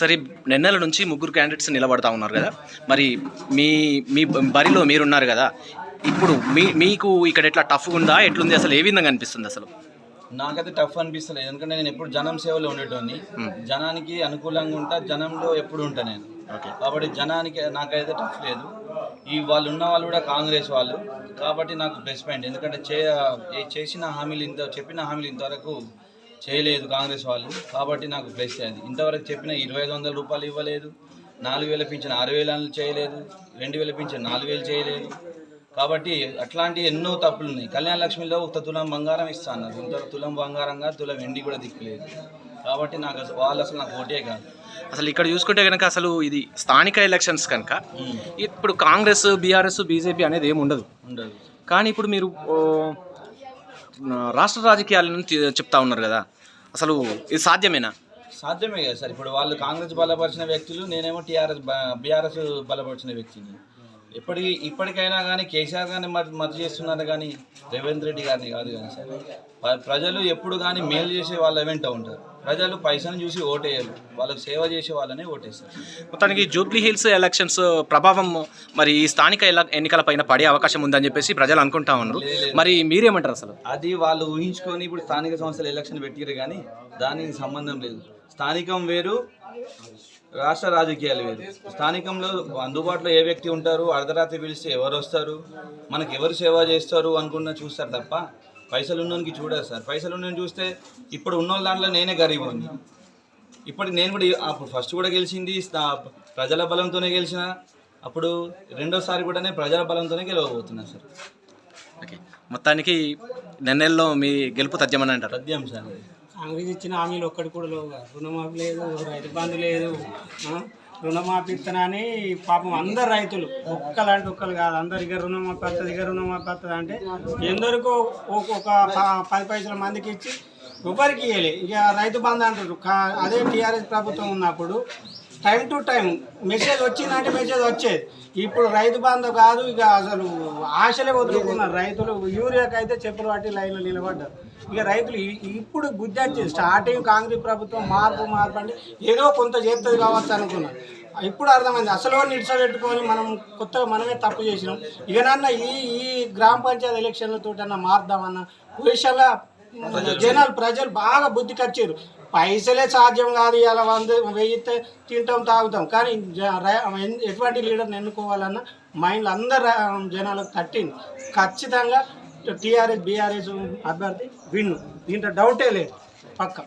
సరే నెన్నెల నుంచి ముగ్గురు క్యాండిడేట్స్ నిలబడతా ఉన్నారు కదా. మరి మీ మీ బరిలో మీరున్నారు కదా. ఇప్పుడు మీ మీకు ఇక్కడ ఎట్లా టఫ్గా ఉందా? ఎట్లుంది? అసలు ఏ విధంగా అనిపిస్తుంది అసలు? నాకైతే టఫ్ అనిపిస్తలేదు. ఎందుకంటే నేను ఎప్పుడు జనం సేవలో ఉండేటోని జనానికి అనుకూలంగా ఉంటా జనంలో ఎప్పుడు ఉంటా నేను. ఓకే కాబట్టి జనానికి నాకైతే టఫ్ లేదు. ఈ వాళ్ళు ఉన్న వాళ్ళు కూడా కాంగ్రెస్ వాళ్ళు. కాబట్టి నాకు ప్లస్ పాయింట్ ఎందుకంటే చే చేసిన హామీలు ఇంత చెప్పిన హామీలు ఇంతవరకు చేయలేదు కాంగ్రెస్ వాళ్ళు. కాబట్టి నాకు ప్లస్ అయింది. ఇంతవరకు చెప్పిన ఇరవై ఐదు వందల రూపాయలు ఇవ్వలేదు. నాలుగు వేల పింఛన్ ఆరు వేలు చేయలేదు. రెండు వేల పింఛన్ నాలుగు వేలు చేయలేదు. కాబట్టి అట్లాంటి ఎన్నో తప్పులు ఉన్నాయి. కళ్యాణ లక్ష్మిలో ఒక తులం బంగారం ఇస్తా అన్నారు ఇంత తులం బంగారంగా తులం వెండి కూడా దిక్కులేదు. కాబట్టి నాకు అసలు వాళ్ళు అసలు నాకు ఓటే కాదు. అసలు ఇక్కడ చూసుకుంటే కనుక అసలు ఇది స్థానిక ఎలక్షన్స్ కనుక ఇప్పుడు కాంగ్రెస్ బీఆర్ఎస్ బీజేపీ అనేది ఏమి ఉండదు. ఉండదు కానీ ఇప్పుడు మీరు రాష్ట్ర రాజకీయాలను చెప్తా ఉన్నారు కదా. అసలు ఇది సాధ్యమేనా? సాధ్యమే కదా సార్. ఇప్పుడు వాళ్ళు కాంగ్రెస్ బలపరిచిన వ్యక్తులు నేనేమో టీఆర్ఎస్ బీఆర్ఎస్ బలపరిచిన వ్యక్తిని. ఇప్పటి ఇప్పటికైనా కానీ కేసీఆర్ గారిని మద్దతు మద్దతు చేస్తున్నారు కానీ రేవంత్ రెడ్డి గారిని కాదు కానీ సార్. ప్రజలు ఎప్పుడు కానీ మేలు చేసే వాళ్ళ వెంట ఉంటారు. ప్రజలు పైసను చూసి ఓటేయరు. వాళ్ళకి సేవ చేసే వాళ్ళనే ఓటేస్తారు. మొత్తానికి జూబ్లీ హిల్స్ ఎలక్షన్స్ ప్రభావం మరి ఈ స్థానిక ఎన్నికల పైన పడే అవకాశం ఉందని చెప్పేసి ప్రజలు అనుకుంటా ఉన్నారు. మరి మీరేమంటారు అసలు? అది వాళ్ళు ఊహించుకొని ఇప్పుడు స్థానిక సంస్థలు ఎలక్షన్ పెట్టిరు కానీ దానికి సంబంధం లేదు. స్థానికం వేరు రాష్ట్ర రాజకీయాలు వేరు. స్థానికంలో అందుబాటులో ఏ వ్యక్తి ఉంటారు అర్ధరాత్రి పిలిస్తే ఎవరు వస్తారు మనకి ఎవరు సేవ చేస్తారు అనుకున్న చూస్తారు తప్ప పైసలు ఉన్నోనికి చూడరు సార్. పైసలు ఉన్నోని చూస్తే ఇప్పుడు ఉన్న దాంట్లో నేనే గరీబ్ ఉంది ఇప్పటికి నేను కూడా అప్పుడు ఫస్ట్ కూడా గెలిచింది ప్రజల బలంతోనే గెలిచిన అప్పుడు రెండోసారి కూడా నేను ప్రజల బలంతోనే గెలవబోతున్నా సార్. ఓకే. మొత్తానికి నెన్నెల్లో మీ గెలుపు తథ్యమని అంటారు? పద్యం సార్. కాంగ్రెస్ ఇచ్చిన హామీలు ఒక్కటి కూడా లేవు రుణమాఫీ లేదు రైతు బంధు లేదు రుణమాఫీ ఇత్తనని పాపం అందరు రైతులు ఒక్కలాంటి ఒక్కరు కాదు అందరికీ రుణమాఫీ వస్తుంది ఇక రుణమాఫీ వస్తుంది అంటే ఎందరికో ఒక్కొక్క ప- పది పైసల మందికి ఇచ్చి ఎవరికి ఇవ్వలే ఇక రైతు బంధు అంటారు. కా- అదే టీఆర్ఎస్ ప్రభుత్వం ఉన్నప్పుడు టైం టు టైం మెసేజ్ వచ్చిందంటే మెసేజ్ వచ్చేది. ఇప్పుడు రైతు బంధు కాదు ఇక అసలు ఆశలే వదులుకున్నారు. రైతులు యూరియాకి అయితే చెప్పులు పట్టి లైన్లో నిలబడ్డారు. ఇక రైతులు ఇప్పుడు బుద్ధి వచ్చింది స్టార్టింగ్ కాంగ్రెస్ ప్రభుత్వం మార్పు మార్పు అంటే ఏదో కొంత చేస్తుంది కావచ్చు అనుకున్నాను ఇప్పుడు అర్థమైంది. అసలు నిడిచబెట్టుకొని మనం కొత్తగా మనమే తప్పు చేసినాం. ఇకనన్నా ఈ ఈ గ్రామ పంచాయతీ ఎలక్షన్లతో అన్న మారుదామన్న పొజిషన్లో జనాలు ప్రజలు బాగా బుద్ధికి వచ్చారు పైసలే సాధ్యం కాదు ఇలా వంద వెయ్యి తింటాం తాగుతాం. కానీ ఎటువంటి లీడర్ని ఎన్నుకోవాలన్న మైండ్లో అందరు జనాలకు తట్టింది. ఖచ్చితంగా టీఆర్ఎస్ బీఆర్ఎస్ అభ్యర్థి విన్ను. దీంట్లో డౌటే లేదు. పక్క.